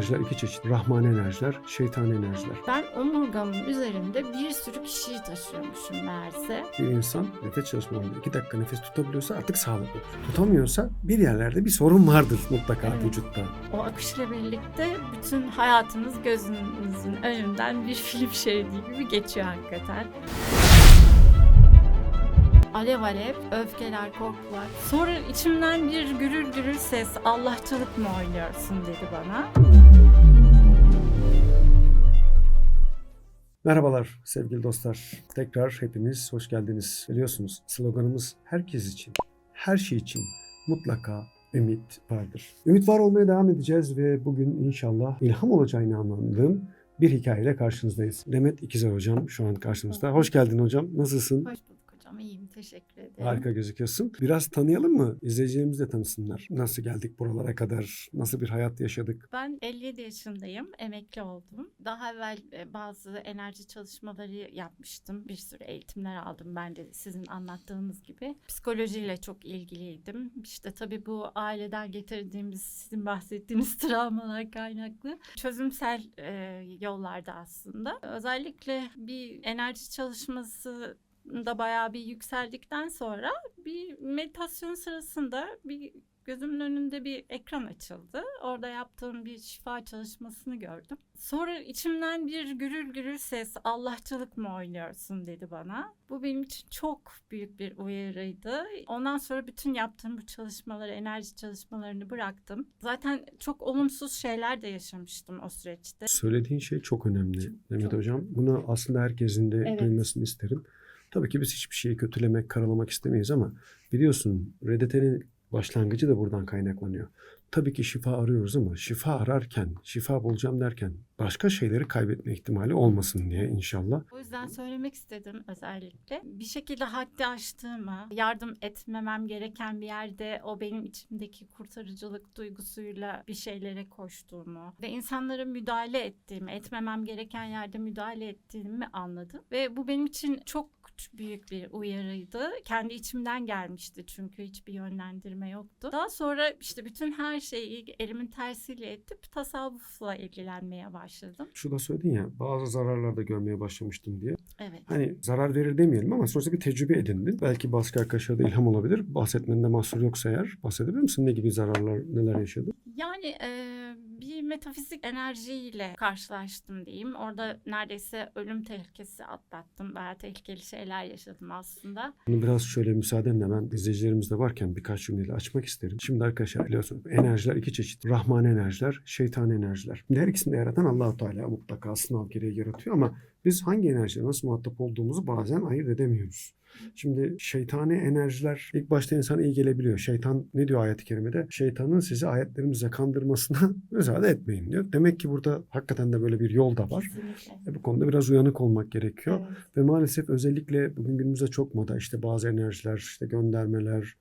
Enerjiler iki çeşit. Rahmani enerjiler, şeytani enerjiler. Ben omurgamın üzerinde bir sürü kişiyi taşıyormuşum meğerse. Bir insan nefes çalışmalarında iki dakika nefes tutabiliyorsa artık sağlıklı. Tutamıyorsa bir yerlerde bir sorun vardır mutlaka Evet. vücutta. O akışla birlikte bütün hayatınız gözünüzün önünden bir film şeridi gibi geçiyor hakikaten. Alev alev, öfkeler, korkular. Sonra içimden bir gürül gürül ses Allahçılık mı oynuyorsun dedi bana. Merhabalar sevgili dostlar. Tekrar hepiniz hoş geldiniz. Biliyorsunuz sloganımız herkes için, her şey için mutlaka ümit vardır. Ümit var olmaya devam edeceğiz ve bugün inşallah ilham olacağına inandığım bir hikayeyle karşınızdayız. Demet İkizer hocam şu an karşımızda. Hoş geldin hocam. Nasılsın? Hoş bulduk hocam, iyiyim teşekkür ederim. Harika gözüküyorsun. Biraz tanıyalım mı? İzleyicilerimiz de tanısınlar. Nasıl geldik buralara kadar? Nasıl bir hayat yaşadık? Ben 57 yaşındayım, emekli oldum. Daha evvel e, bazı enerji çalışmaları yapmıştım. Bir sürü eğitimler aldım ben de sizin anlattığınız gibi. Psikolojiyle çok ilgiliydim. İşte tabii bu aileden getirdiğimiz, sizin bahsettiğiniz travmalar kaynaklı çözümsel e, yollarda aslında. Özellikle bir enerji çalışması da bayağı bir yükseldikten sonra bir meditasyon sırasında bir gözümün önünde bir ekran açıldı. Orada yaptığım bir şifa çalışmasını gördüm. Sonra içimden bir gürül gürül ses Allahçılık mı oynuyorsun dedi bana. Bu benim için çok büyük bir uyarıydı. Ondan sonra bütün yaptığım bu çalışmaları, enerji çalışmalarını bıraktım. Zaten çok olumsuz şeyler de yaşamıştım o süreçte. Söylediğin şey çok önemli Çok- Demet çok. Hocam. Bunu aslında herkesin de Evet. duymasını isterim. Tabii ki biz hiçbir şeyi kötülemek, karalamak istemeyiz ama biliyorsun RDT'nin başlangıcı da buradan kaynaklanıyor. Tabii ki şifa arıyoruz ama şifa ararken, şifa bulacağım derken başka şeyleri kaybetme ihtimali olmasın diye inşallah. O yüzden söylemek istedim özellikle. Bir şekilde haddi aştığımı, yardım etmemem gereken bir yerde o benim içimdeki kurtarıcılık duygusuyla bir şeylere koştuğumu ve insanlara müdahale ettiğimi, etmemem gereken yerde müdahale ettiğimi anladım. Ve bu benim için çok büyük bir uyarıydı. Kendi içimden gelmişti çünkü hiçbir yönlendirme yoktu. Daha sonra işte bütün her şeyi elimin tersiyle edip tasavvufla ilgilenmeye başladım. Şu da söyledin ya bazı zararlar da görmeye başlamıştım diye. Evet. Hani zarar verir demeyelim ama sonuçta bir tecrübe edindin. Belki başka arkadaşlara da ilham olabilir. Bahsetmende mahsur yoksa eğer bahsedebilir misin? Ne gibi zararlar, neler yaşadın? Yani e, bir metafizik enerjiyle karşılaştım diyeyim. Orada neredeyse ölüm tehlikesi atlattım. Bayağı tehlikeli şeyler yaşadım aslında. Bunu biraz şöyle müsaadenle ben izleyicilerimiz de varken birkaç cümleyle açmak isterim. Şimdi arkadaşlar biliyorsunuz enerjiler iki çeşit. Rahmani enerjiler, şeytani enerjiler. Her ikisini de yaratan Allahu Teala mutlaka sınav gereği yaratıyor ama biz hangi enerjiyle nasıl muhatap olduğumuzu bazen ayırt edemiyoruz. Şimdi şeytani enerjiler ilk başta insana iyi gelebiliyor. Şeytan ne diyor ayet-i kerimede? Şeytanın sizi ayetlerimize kandırmasına müsaade etmeyin diyor. Demek ki burada hakikaten de böyle bir yol da var. E, bu konuda biraz uyanık olmak gerekiyor. Evet. Ve maalesef özellikle bugün günümüzde çok moda işte bazı enerjiler, işte göndermeler.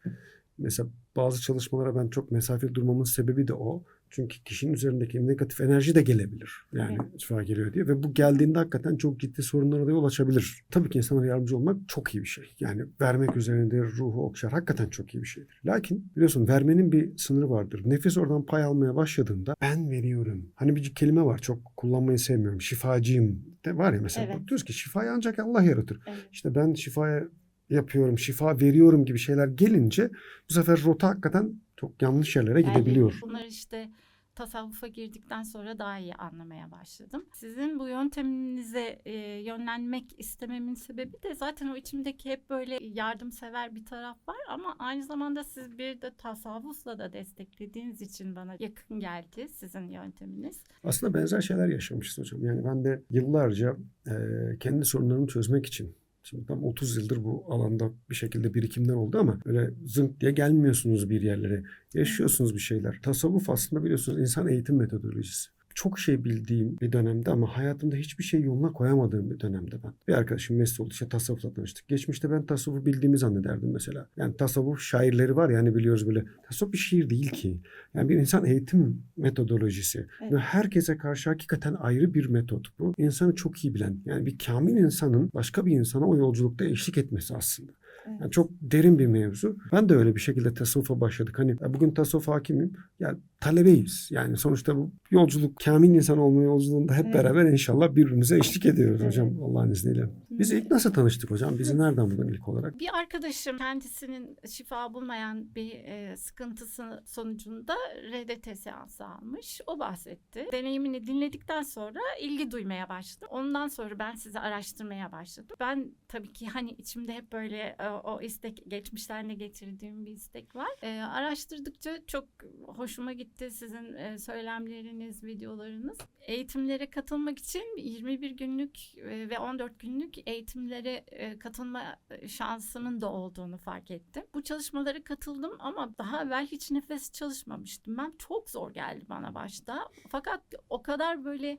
Mesela bazı çalışmalara ben çok mesafeli durmamın sebebi de o. Çünkü kişinin üzerindeki negatif enerji de gelebilir. Yani şifa geliyor diye. Ve bu geldiğinde hakikaten çok ciddi sorunlara da yol açabilir. Tabii ki insanlara yardımcı olmak çok iyi bir şey. Yani vermek üzerinde ruhu okşar. Hakikaten çok iyi bir şeydir. Lakin biliyorsun vermenin bir sınırı vardır. Nefes oradan pay almaya başladığında ben veriyorum. Hani bir kelime var çok kullanmayı sevmiyorum. Şifacıyım de var ya mesela. Evet. Diyoruz ki şifayı ancak Allah yaratır. Evet. İşte ben şifaya yapıyorum, şifa veriyorum gibi şeyler gelince bu sefer rota hakikaten çok yanlış yerlere Yani gidebiliyor. Bunları işte tasavvufa girdikten sonra daha iyi anlamaya başladım. Sizin bu yönteminize e, yönlenmek istememin sebebi de zaten o içimdeki hep böyle yardımsever bir taraf var ama aynı zamanda siz bir de tasavvufla da desteklediğiniz için bana yakın geldi sizin yönteminiz. Aslında benzer şeyler yaşamışız hocam. Yani ben de yıllarca e, kendi sorunlarımı çözmek için Şimdi tam 30 yıldır bu alanda bir şekilde birikimler oldu ama öyle zınk diye gelmiyorsunuz bir yerlere. Yaşıyorsunuz bir şeyler. Tasavvuf aslında biliyorsunuz insan eğitim metodolojisi. Çok şey bildiğim bir dönemde ama hayatımda hiçbir şey yoluna koyamadığım bir dönemde ben. Bir arkadaşım mesleği oldu işte tasavvufla tanıştık. Geçmişte ben tasavvufu bildiğimi zannederdim mesela. Yani tasavvuf şairleri var yani biliyoruz böyle. Tasavvuf bir şiir değil ki. Yani bir insan eğitim metodolojisi. Evet. Ve herkese karşı hakikaten ayrı bir metot bu. İnsanı çok iyi bilen yani bir kamil insanın başka bir insana o yolculukta eşlik etmesi aslında. Yani çok derin bir mevzu. Ben de öyle bir şekilde tasavvufa başladık. Hani bugün tasavvuf hakimim. Ya talebeyiz. Yani sonuçta bu yolculuk, kamil insan olma yolculuğunda hep Evet. beraber inşallah birbirimize eşlik ediyoruz Evet. hocam Allah'ın izniyle. Biz ilk nasıl tanıştık hocam? Bizi nereden buldun ilk olarak? Bir arkadaşım kendisinin şifa bulmayan bir e, sıkıntısı sonucunda RDT seansı almış. O bahsetti. Deneyimini dinledikten sonra ilgi duymaya başladım. Ondan sonra ben sizi araştırmaya başladım. Ben tabii ki hani içimde hep böyle e, o istek geçmişlerine getirdiğim bir istek var. E, araştırdıkça çok hoşuma gitti sizin e, söylemleriniz, videolarınız. Eğitimlere katılmak için 21 günlük e, ve 14 günlük eğitimlere e, katılma şansımın da olduğunu fark ettim. Bu çalışmalara katıldım ama daha evvel hiç nefes çalışmamıştım. Ben çok zor geldi bana başta. Fakat o kadar böyle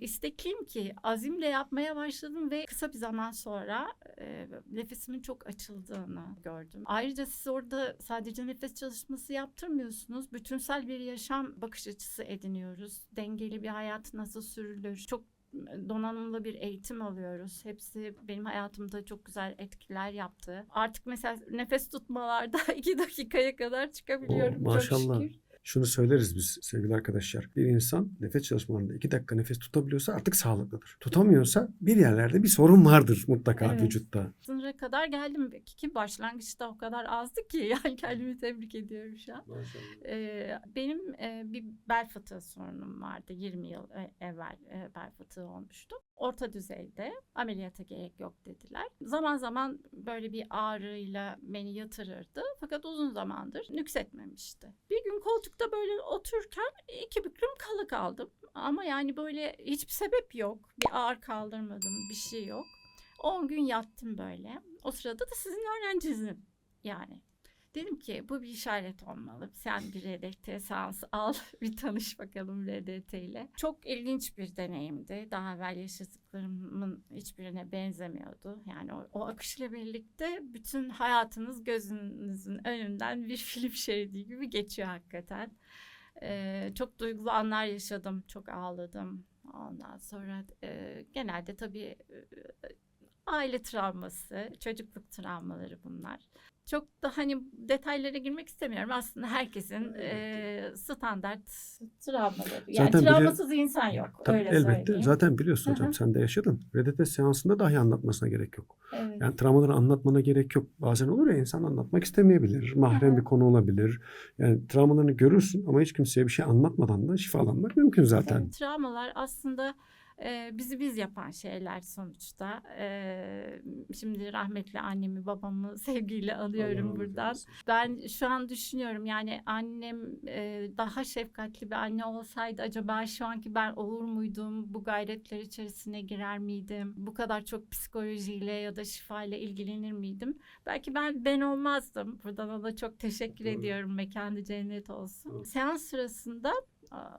istekliyim ki azimle yapmaya başladım ve kısa bir zaman sonra nefesimin çok açıldığını gördüm. Ayrıca siz orada sadece nefes çalışması yaptırmıyorsunuz. Bütünsel bir yaşam bakış açısı ediniyoruz. Dengeli bir hayat nasıl sürülür? Çok donanımlı bir eğitim alıyoruz. Hepsi benim hayatımda çok güzel etkiler yaptı. Artık mesela nefes tutmalarda iki dakikaya kadar çıkabiliyorum. Oo, maşallah. Çok şükür. Şunu söyleriz biz sevgili arkadaşlar. Bir insan nefes çalışmalarında iki dakika nefes tutabiliyorsa artık sağlıklıdır. Tutamıyorsa bir yerlerde bir sorun vardır mutlaka Evet. vücutta. Sınıra kadar geldim ki başlangıçta o kadar azdı ki yani kendimi tebrik ediyorum şu an. Ee, benim e, bir bel fıtığı sorunum vardı 20 yıl e- evvel e, bel fıtığı olmuştu. Orta düzeyde ameliyata gerek yok dediler. Zaman zaman böyle bir ağrıyla beni yatırırdı fakat uzun zamandır nüksetmemişti. Bir gün koltukta böyle otururken iki büklüm kalı kaldım. Ama yani böyle hiçbir sebep yok. Bir ağır kaldırmadım bir şey yok. 10 gün yattım böyle. O sırada da sizin öğrencinizim yani. Dedim ki bu bir işaret olmalı. Sen bir RDT seansı al, bir tanış bakalım RDT ile. Çok ilginç bir deneyimdi. Daha evvel yaşadıklarımın hiçbirine benzemiyordu. Yani o, o akışla birlikte bütün hayatınız gözünüzün önünden bir film şeridi gibi geçiyor hakikaten. Ee, çok duygulu anlar yaşadım, çok ağladım. Ondan sonra e, genelde tabii e, aile travması, çocukluk travmaları bunlar. Çok da hani detaylara girmek istemiyorum. Aslında herkesin e, standart travmaları. Yani Zaten bile- travmasız insan yok. Tabii öyle elbette. söyleyeyim. Zaten biliyorsun hocam sen de yaşadın. RDT seansında dahi anlatmasına gerek yok. Evet. Yani travmaları anlatmana gerek yok. Bazen olur ya insan anlatmak istemeyebilir. Mahrem Hı hı. bir konu olabilir. Yani travmalarını görürsün ama hiç kimseye bir şey anlatmadan da şifalanmak mümkün zaten. Evet, travmalar aslında e, bizi biz yapan şeyler sonuçta. E, şimdi rahmetli annemi babamı sevgiyle alıyorum buradan. Ben şu an düşünüyorum yani annem e, daha şefkatli bir anne olsaydı acaba şu anki ben olur muydum? Bu gayretler içerisine girer miydim? Bu kadar çok psikolojiyle ya da şifayla ilgilenir miydim? Belki ben ben olmazdım. Buradan ona çok teşekkür Doğru. ediyorum. Mekanı cennet olsun. Doğru. Seans sırasında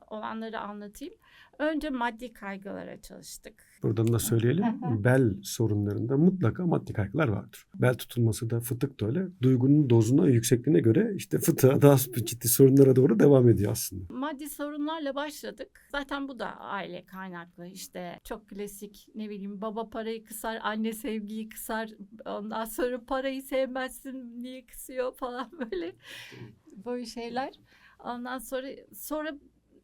olanları anlatayım. Önce maddi kaygılara çalıştık. Buradan da söyleyelim. Bel sorunlarında mutlaka maddi kaygılar vardır. Bel tutulması da fıtık da öyle. Duygunun dozuna, yüksekliğine göre işte fıtığa daha ciddi sorunlara doğru devam ediyor aslında. Maddi sorunlarla başladık. Zaten bu da aile kaynaklı. İşte çok klasik ne bileyim baba parayı kısar, anne sevgiyi kısar. Ondan sonra parayı sevmezsin niye kısıyor falan böyle. Böyle şeyler. Ondan sonra sonra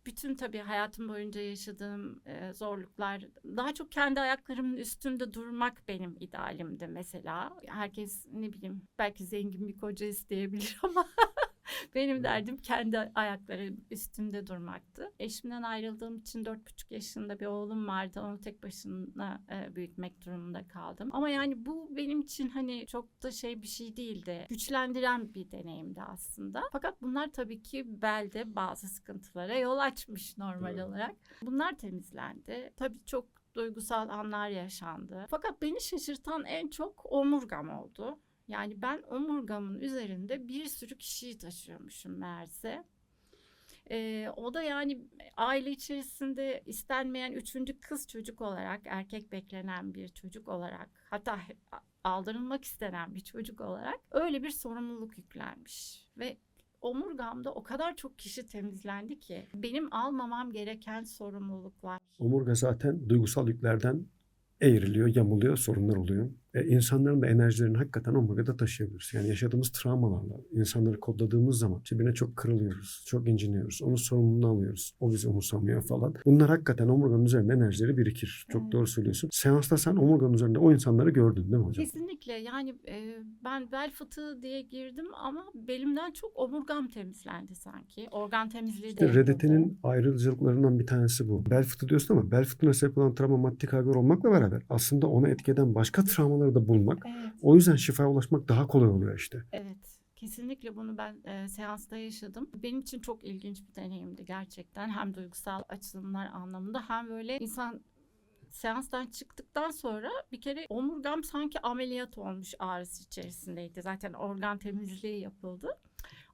bütün tabii hayatım boyunca yaşadığım e, zorluklar daha çok kendi ayaklarımın üstünde durmak benim idealimdi mesela. Herkes ne bileyim belki zengin bir koca isteyebilir ama benim derdim kendi ayaklarım üstünde durmaktı. Eşimden ayrıldığım için dört buçuk yaşında bir oğlum vardı. Onu tek başına e, büyütmek durumunda kaldım. Ama yani bu benim için hani çok da şey bir şey değildi. Güçlendiren bir deneyimdi aslında. Fakat bunlar tabii ki belde bazı sıkıntılara yol açmış normal Evet. olarak. Bunlar temizlendi. Tabii çok duygusal anlar yaşandı. Fakat beni şaşırtan en çok omurgam oldu. Yani ben omurgamın üzerinde bir sürü kişiyi taşıyormuşum meğerse. Ee, o da yani aile içerisinde istenmeyen üçüncü kız çocuk olarak, erkek beklenen bir çocuk olarak, hatta aldırılmak istenen bir çocuk olarak öyle bir sorumluluk yüklenmiş. Ve omurgamda o kadar çok kişi temizlendi ki benim almamam gereken sorumluluklar. Omurga zaten duygusal yüklerden eğriliyor, yamuluyor, sorunlar oluyor. E, insanların da enerjilerini hakikaten omurgada taşıyabiliriz. Yani yaşadığımız travmalarla insanları kodladığımız zaman cebine çok kırılıyoruz, çok inciniyoruz. Onun sorumluluğunu alıyoruz. O bizi umursamıyor falan. Bunlar hakikaten omurganın üzerinde enerjileri birikir. Çok Evet. doğru söylüyorsun. Seansta sen omurganın üzerinde o insanları gördün değil mi hocam? Kesinlikle yani e, ben bel fıtığı diye girdim ama belimden çok omurgam temizlendi sanki. Organ temizliği de İşte yapıldı. RDT'nin ayrıcalıklarından bir tanesi bu. Bel fıtığı diyorsun ama bel fıtığına sebep olan travma maddi kaygılar olmakla beraber aslında ona etki eden başka travmaları da bulmak. Evet. O yüzden şifaya ulaşmak daha kolay oluyor işte. Evet. Kesinlikle bunu ben e, seansta yaşadım. Benim için çok ilginç bir deneyimdi gerçekten. Hem duygusal açılımlar anlamında hem böyle insan seanstan çıktıktan sonra bir kere omurgam sanki ameliyat olmuş ağrısı içerisindeydi. Zaten organ temizliği yapıldı.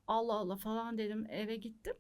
Allah Allah falan dedim eve gittim.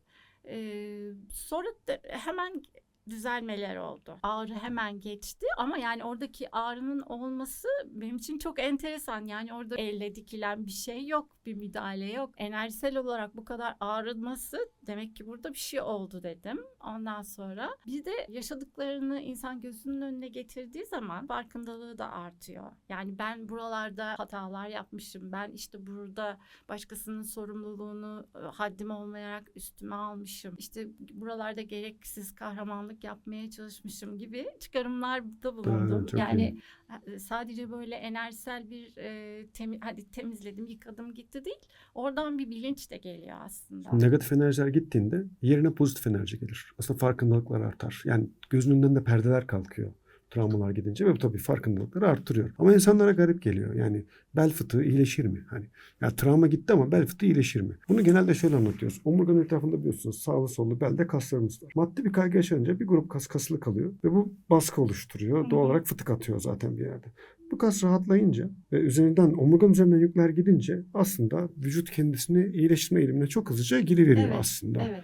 Ee, sonra da hemen düzelmeler oldu. Ağrı hemen geçti ama yani oradaki ağrının olması benim için çok enteresan. Yani orada elle dikilen bir şey yok, bir müdahale yok. Enerjisel olarak bu kadar ağrınması demek ki burada bir şey oldu dedim. Ondan sonra bir de yaşadıklarını insan gözünün önüne getirdiği zaman farkındalığı da artıyor. Yani ben buralarda hatalar yapmışım. Ben işte burada başkasının sorumluluğunu haddim olmayarak üstüme almışım. İşte buralarda gereksiz kahramanlık yapmaya çalışmışım gibi çıkarımlarda bulundum. çok yani e, sadece böyle enerjisel bir e, temi- hadi temizledim, yıkadım gitti değil. Oradan bir bilinç de geliyor aslında. Negatif enerjiler gittiğinde yerine pozitif enerji gelir. Aslında farkındalıklar artar. Yani gözünün önünden de perdeler kalkıyor. Travmalar gidince ve bu tabii farkındalıkları arttırıyor. Ama insanlara garip geliyor. Yani bel fıtığı iyileşir mi? Hani ya travma gitti ama bel fıtığı iyileşir mi? Bunu genelde şöyle anlatıyoruz. Omurganın etrafında biliyorsunuz sağlı sollu belde kaslarımız var. Maddi bir kaygı yaşanınca bir grup kas kasılı kalıyor ve bu baskı oluşturuyor. Hı Doğal olarak fıtık atıyor zaten bir yerde. Bu kas rahatlayınca ve üzerinden omurgan üzerinden yükler gidince aslında vücut kendisini iyileştirme eğilimine çok hızlıca giriveriyor Evet, aslında. Evet.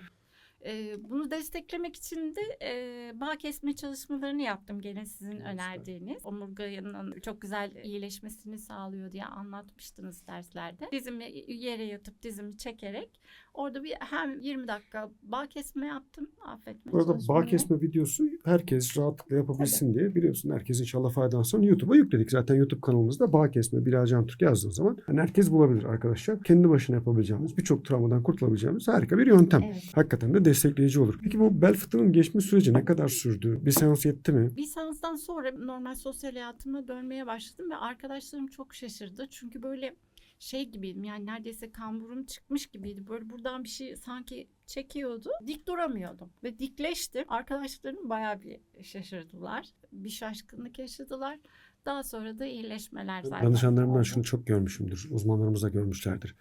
Ee, bunu desteklemek için de e, bağ kesme çalışmalarını yaptım gene sizin Süper. önerdiğiniz. Omurganın çok güzel iyileşmesini sağlıyor diye anlatmıştınız derslerde. Dizimi yere yatıp dizimi çekerek orada bir hem 20 dakika bağ kesme yaptım. Affetme Bu arada bağ kesme videosu herkes rahatlıkla yapabilsin diye biliyorsun herkes inşallah faydalansa YouTube'a yükledik. Zaten YouTube kanalımızda bağ kesme Bilal Can Türk yazdığın zaman hani herkes bulabilir arkadaşlar. Kendi başına yapabileceğimiz birçok travmadan kurtulabileceğimiz harika bir yöntem. Evet. Hakikaten de destekleyici olur. Peki bu bel fıtığının geçme süreci ne kadar sürdü? Bir seans yetti mi? Bir seanstan sonra normal sosyal hayatıma dönmeye başladım ve arkadaşlarım çok şaşırdı. Çünkü böyle şey gibiydim yani neredeyse kamburum çıkmış gibiydi. Böyle buradan bir şey sanki çekiyordu. Dik duramıyordum ve dikleştim. Arkadaşlarım bayağı bir şaşırdılar. Bir şaşkınlık yaşadılar. Daha sonra da iyileşmeler zaten. Danışanlarımdan oldu. şunu çok görmüşümdür. Uzmanlarımız da görmüşlerdir.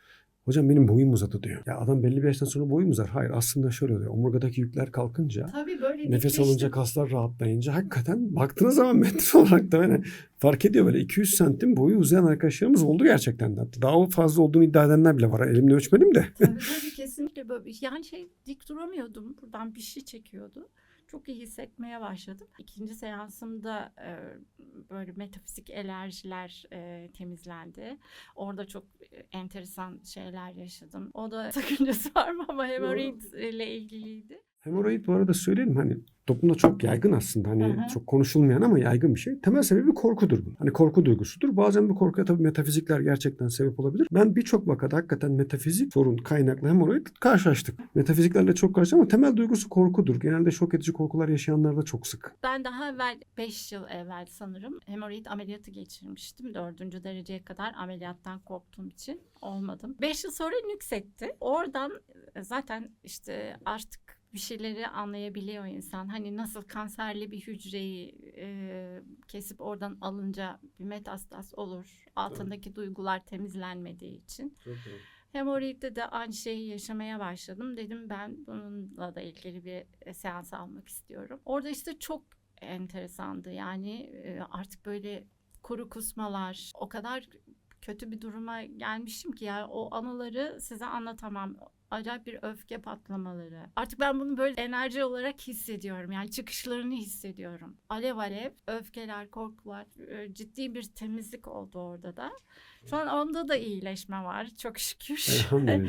Hocam benim boyum uzadı diyor. Ya adam belli bir yaştan sonra boyum uzar. Hayır aslında şöyle oluyor. Omurgadaki yükler kalkınca Tabii böyle Nefes dikleştim. alınca kaslar rahatlayınca hakikaten baktığınız zaman metre olarak da hani fark ediyor böyle 200 santim boyu uzayan arkadaşlarımız oldu gerçekten de. Daha fazla olduğunu iddia edenler bile var. Elimle ölçmedim de. Tabii tabii kesinlikle böyle yani şey dik duramıyordum. Buradan bir şey çekiyordu. Çok iyi hissetmeye başladım. İkinci seansımda e, böyle metafizik enerjiler e, temizlendi. Orada çok e, enteresan şeyler yaşadım. O da sakıncası var mı ama hemoroid ile ilgiliydi. Hemoroid bu arada söyleyelim hani toplumda çok yaygın aslında. Hani hı. çok konuşulmayan ama yaygın bir şey. Temel sebebi korkudur bu. Hani korku duygusudur. Bazen bu korkuya tabii metafizikler gerçekten sebep olabilir. Ben birçok vakada hakikaten metafizik sorun kaynaklı hemoroid karşılaştık. Metafiziklerle çok karşı ama temel duygusu korkudur. Genelde şok edici korkular yaşayanlar da çok sık. Ben daha evvel 5 yıl evvel sanırım hemoroid ameliyatı geçirmiştim. Dördüncü dereceye kadar ameliyattan korktuğum için olmadım. 5 yıl sonra nüksetti. Oradan e, zaten işte artık bir şeyleri anlayabiliyor insan. Hani nasıl kanserli bir hücreyi e, kesip oradan alınca bir metastas olur. Altındaki duygular temizlenmediği için. Hemoroidde de aynı şeyi yaşamaya başladım. Dedim ben bununla da ilgili bir e, seans almak istiyorum. Orada işte çok enteresandı. Yani e, artık böyle kuru kusmalar, o kadar kötü bir duruma gelmişim ki yani o anıları size anlatamam. Acayip bir öfke patlamaları. Artık ben bunu böyle enerji olarak hissediyorum. Yani çıkışlarını hissediyorum. Alev alev öfkeler, korkular, e, ciddi bir temizlik oldu orada da. Şu an onda da iyileşme var çok şükür.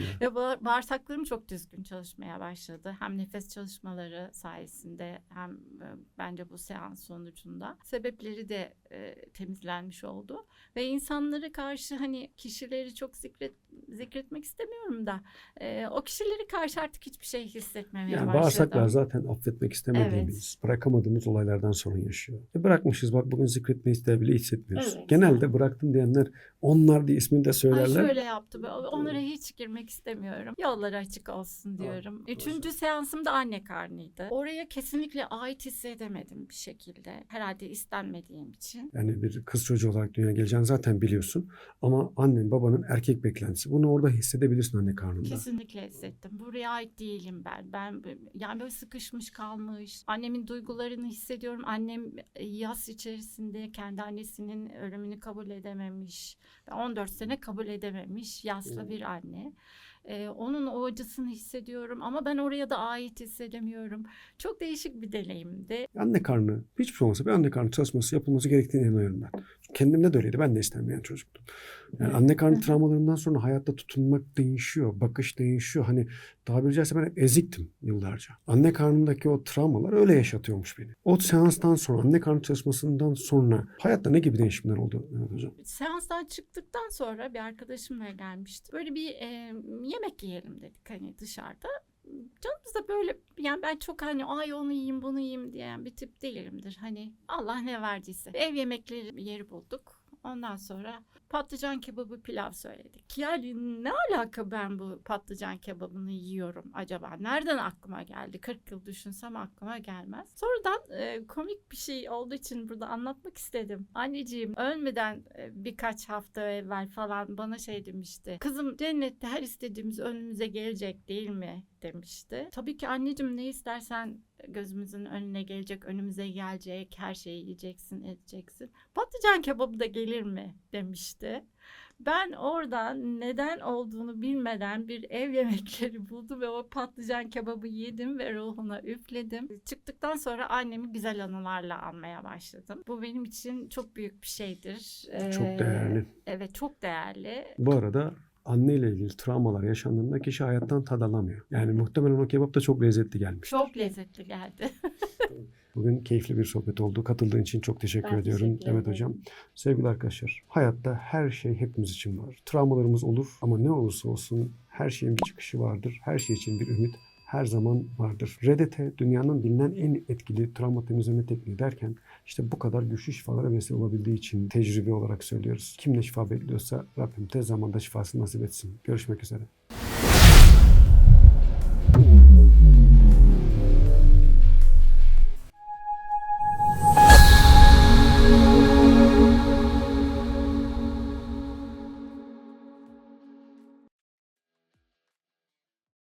Ve ba- bağırsaklarım çok düzgün çalışmaya başladı. Hem nefes çalışmaları sayesinde hem e, bence bu seans sonucunda. Sebepleri de e, temizlenmiş oldu. Ve insanlara karşı hani kişileri çok zikret, zikretmek istemiyorum da e, o kişileri karşı artık hiçbir şey hissetmemeye Yani başladım. bağırsaklar zaten affetmek istemediğimiz, bırakamadığımız olaylardan sonra yaşıyor. E bırakmışız bak bugün zikretme isteği bile hissetmiyoruz. Evet. Genelde bıraktım diyenler onlar diye ismini de Ay söylerler. şöyle yaptı. Onlara hiç girmek istemiyorum. Yolları açık olsun diyorum. Üçüncü seansım da anne karnıydı. Oraya kesinlikle ait hissedemedim bir şekilde. Herhalde istenmediğim için. Yani bir kız çocuğu olarak dünyaya geleceğini zaten biliyorsun. Ama annen babanın erkek beklentisi. Bunu orada hissedebilirsin anne karnında. Kesinlikle hissettim. Buraya ait değilim ben. Ben yani böyle sıkışmış kalmış. Annemin duygularını hissediyorum. Annem e, yas içerisinde kendi annesinin ölümünü kabul edememiş. Ve 14 sene kabul edememiş. Yaslı bir anne. Ee, onun o acısını hissediyorum ama ben oraya da ait hissedemiyorum. Çok değişik bir deneyimdi. Anne karnı hiçbir şey olmasa bir anne karnı çalışması yapılması gerektiğine inanıyorum ben. Kendimde de öyleydi. Ben de istenmeyen çocuktum. Yani anne karnı travmalarından sonra hayatta tutunmak değişiyor. Bakış değişiyor. Hani tabiri caizse ben hep eziktim yıllarca. Anne karnındaki o travmalar öyle yaşatıyormuş beni. O seanstan sonra anne karnı çalışmasından sonra hayatta ne gibi değişimler oldu Hocam? Seanstan çıktıktan sonra bir arkadaşımla gelmişti. Böyle bir e, yemek yiyelim dedik hani dışarıda. Canımız da böyle yani ben çok hani ay onu yiyeyim bunu yiyeyim diyen bir tip değilimdir. Hani Allah ne verdiyse. Ev yemekleri yeri bulduk. Ondan sonra patlıcan kebabı pilav söyledik. Yani ne alaka ben bu patlıcan kebabını yiyorum acaba? Nereden aklıma geldi? 40 yıl düşünsem aklıma gelmez. Sonradan e, komik bir şey olduğu için burada anlatmak istedim. Anneciğim ölmeden e, birkaç hafta evvel falan bana şey demişti. Kızım cennette her istediğimiz önümüze gelecek değil mi? demişti. Tabii ki anneciğim ne istersen gözümüzün önüne gelecek, önümüze gelecek, her şeyi yiyeceksin, edeceksin. Patlıcan kebabı da gelir mi demişti. Ben oradan neden olduğunu bilmeden bir ev yemekleri buldum ve o patlıcan kebabı yedim ve ruhuna üfledim. Çıktıktan sonra annemi güzel anılarla anmaya başladım. Bu benim için çok büyük bir şeydir. Çok Ee, değerli. Evet çok değerli. Bu arada anneyle ilgili travmalar yaşandığında kişi hayattan tad alamıyor. Yani muhtemelen o kebap da çok lezzetli gelmiş. Çok lezzetli geldi. Bugün keyifli bir sohbet oldu. Katıldığın için çok teşekkür Ben ediyorum teşekkür ederim. Hocam. Sevgili arkadaşlar, hayatta her şey hepimiz için var. Travmalarımız olur ama ne olursa olsun her şeyin bir çıkışı vardır. Her şey için bir ümit her zaman vardır. RDT dünyanın bilinen en etkili travma temizleme tekniği derken işte bu kadar güçlü şifalara vesile olabildiği için tecrübe olarak söylüyoruz. Kim ne şifa bekliyorsa Rabbim tez zamanda şifasını nasip etsin. Görüşmek üzere.